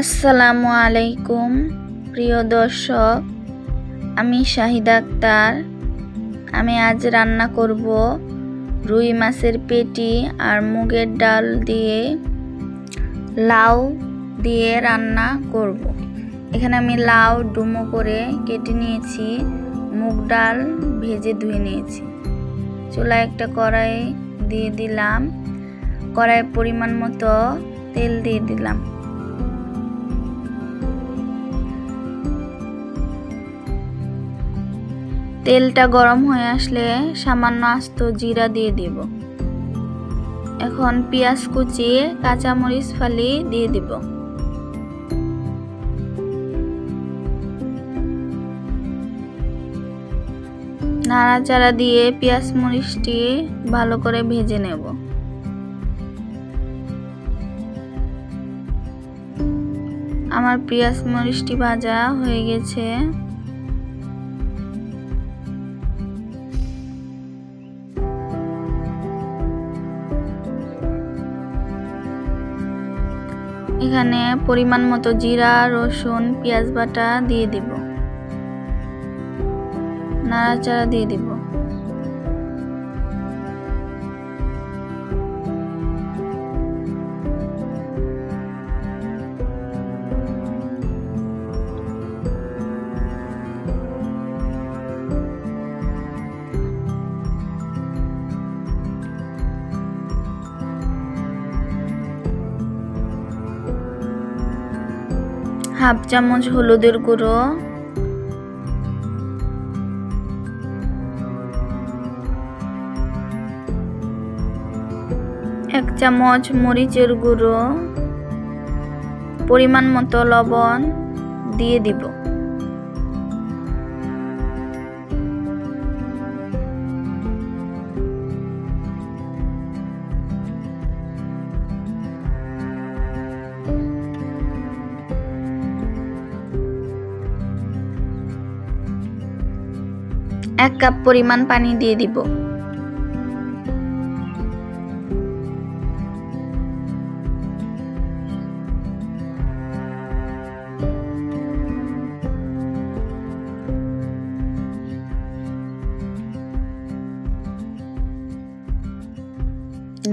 আসসালামু আলাইকুম, প্রিয় দর্শক। আমি শাহিদা আক্তার। আমি আজ রান্না করব রুই মাছের পেটি আর মুগের ডাল দিয়ে, লাউ দিয়ে রান্না করব। এখানে আমি লাউ ডুমো করে কেটে নিয়েছি, মুগ ডাল ভেজে ধুয়ে নিয়েছি। চুলায় একটা কড়াই দিয়ে দিলাম। কড়াইয়ের পরিমাণ মতো তেল দিয়ে দিলাম। তেলটা গরম হয়ে আসলে সামান্য আস্ত জিরা দিয়ে দিব। এখন পেঁয়াজ কুচি, কাঁচামরিচ ফালি দিয়ে দিব। নাড়াচাড়া দিয়ে পেঁয়াজ মরিচটি ভালো করে ভেজে নেব। আমার পেঁয়াজ মরিচটি ভাজা হয়ে গেছে। এখানে পরিমাণ মতো জিরা রসুন পেঁয়াজ বাটা দিয়ে দিব। নাড়াচাড়া দিয়ে দিব। হাফ চামচ হলুদের গুঁড়ো। এক চামচ মরিচের গুঁড়ো। পরিমাণ মতো লবণ দিয়ে দিব। এক কাপ পরিমাণ পানি দিয়ে দিব।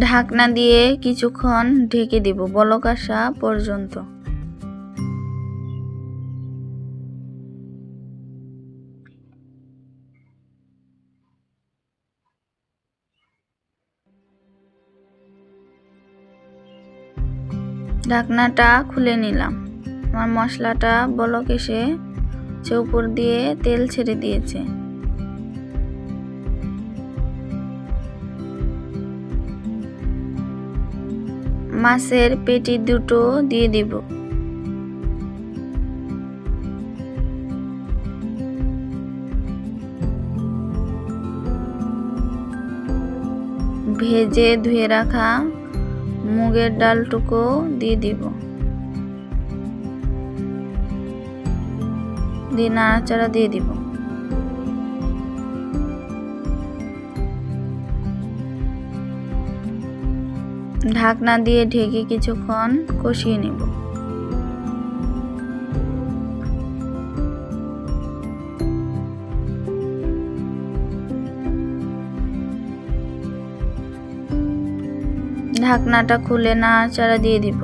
ঢাকনা দিয়ে কিছুক্ষণ ঢেকে দিব বলক আসা পর্যন্ত। ঢাকনাটা খুলে নিলাম। আমার মশলাটা বলক এসে উপর দিয়ে তেল ছেড়ে দিয়েছে। মাছের পেটি দুটো দিয়ে দিব। ভেজে ধুয়ে রাখা মুগের ডালটুকু দিয়ে দিব। দিয়ে নাড়াচাড়া দিয়ে দিব। ঢাকনা দিয়ে ঢেকে কিছুক্ষণ কষিয়ে নেব। ঢাকনাটা খুলে নাড়াচাড়া দিয়ে দিব।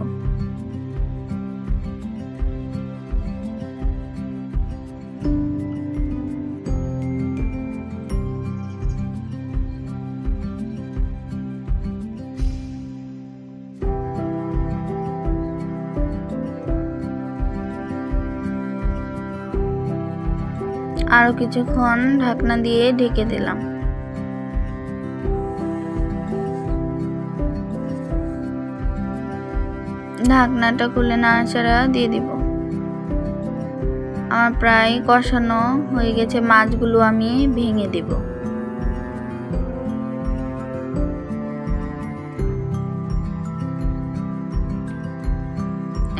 আরও কিছুক্ষণ ঢাকনা দিয়ে ঢেকে দিলাম। ঢাকনাটা খুলে নাড়াচাড়া দিয়ে দিব। আমার প্রায় কষানো হয়ে গেছে মাছগুলো আমি ভেঙে দেব।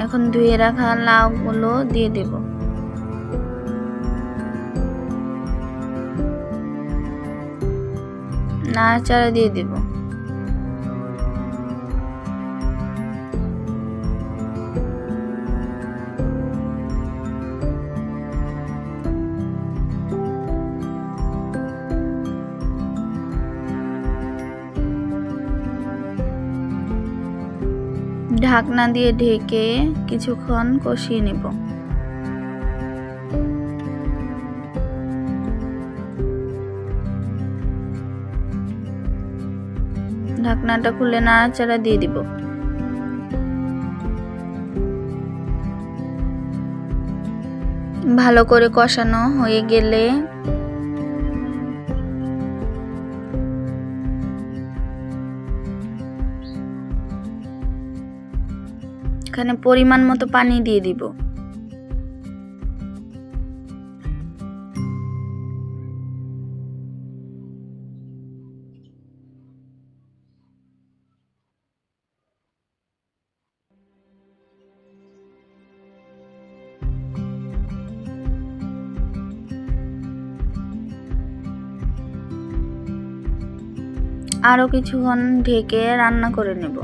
এখন ধুয়ে রাখা লাউগুলো দিয়ে দেব। নাড়াচাড়া দিয়ে দেব। ঢাকনা দিয়ে ঢেকে কিছুক্ষণ কষিয়ে নেব। ঢাকনাটা খুলে নাড়াচাড়া দিয়ে দিব। ভালো করে কষানো হয়ে গেলে এখানে পরিমাণ মতো পানি দিয়ে দিব। আরও কিছুক্ষণ ঢেকে রান্না করে নেব।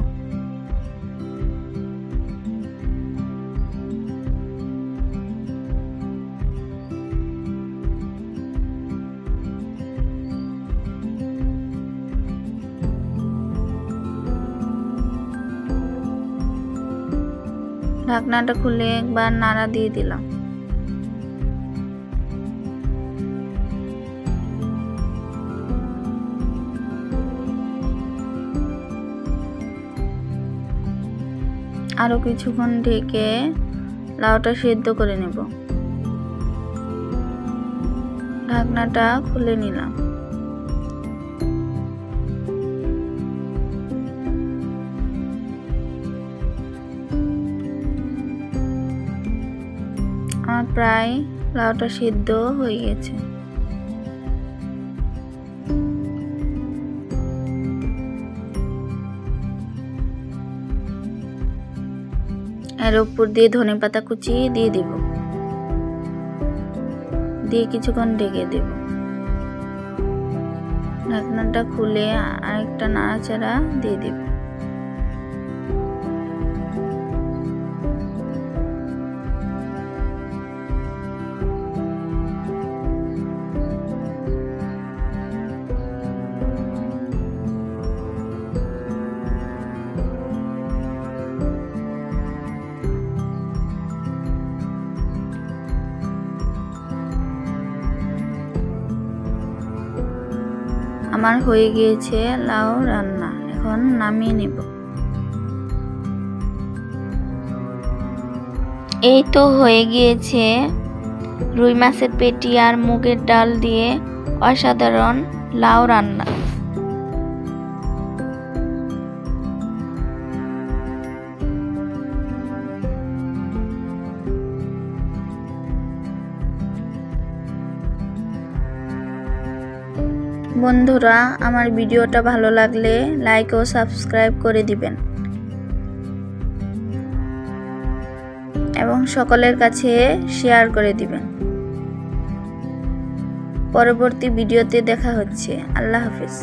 ঢাকনাটা খুলে একবার নাড়া দিয়ে দিলাম। আরও কিছুক্ষণ ঢেকে লাউটা সেদ্ধ করে নেব। ঢাকনাটা খুলে নিলাম। আমার প্রায় লাউটা সিদ্ধ হয়ে গেছে। এর উপর দিয়ে ধনে পাতা কুচি দিয়ে দিব। দিয়ে কিছুক্ষণ ঢেকে দেব। ঢাকনাটা খুলে আরেকটা নাড়াচাড়া দিয়ে দেব। আমার হয়ে গিয়েছে লাউ রান্না, এখন নামিয়ে নেব। এই তো হয়ে গিয়েছে। রুই মাছের পেটি আর মুগের ডাল দিয়ে অসাধারণ লাউ রান্না। বন্ধুরা, আমার ভিডিওটা ভালো লাগলে লাইক ও সাবস্ক্রাইব করে দিবেন। এবং সকলের কাছে শেয়ার করে দিবেন। পরবর্তী ভিডিওতে দেখা হচ্ছে। আল্লাহ হাফিজ।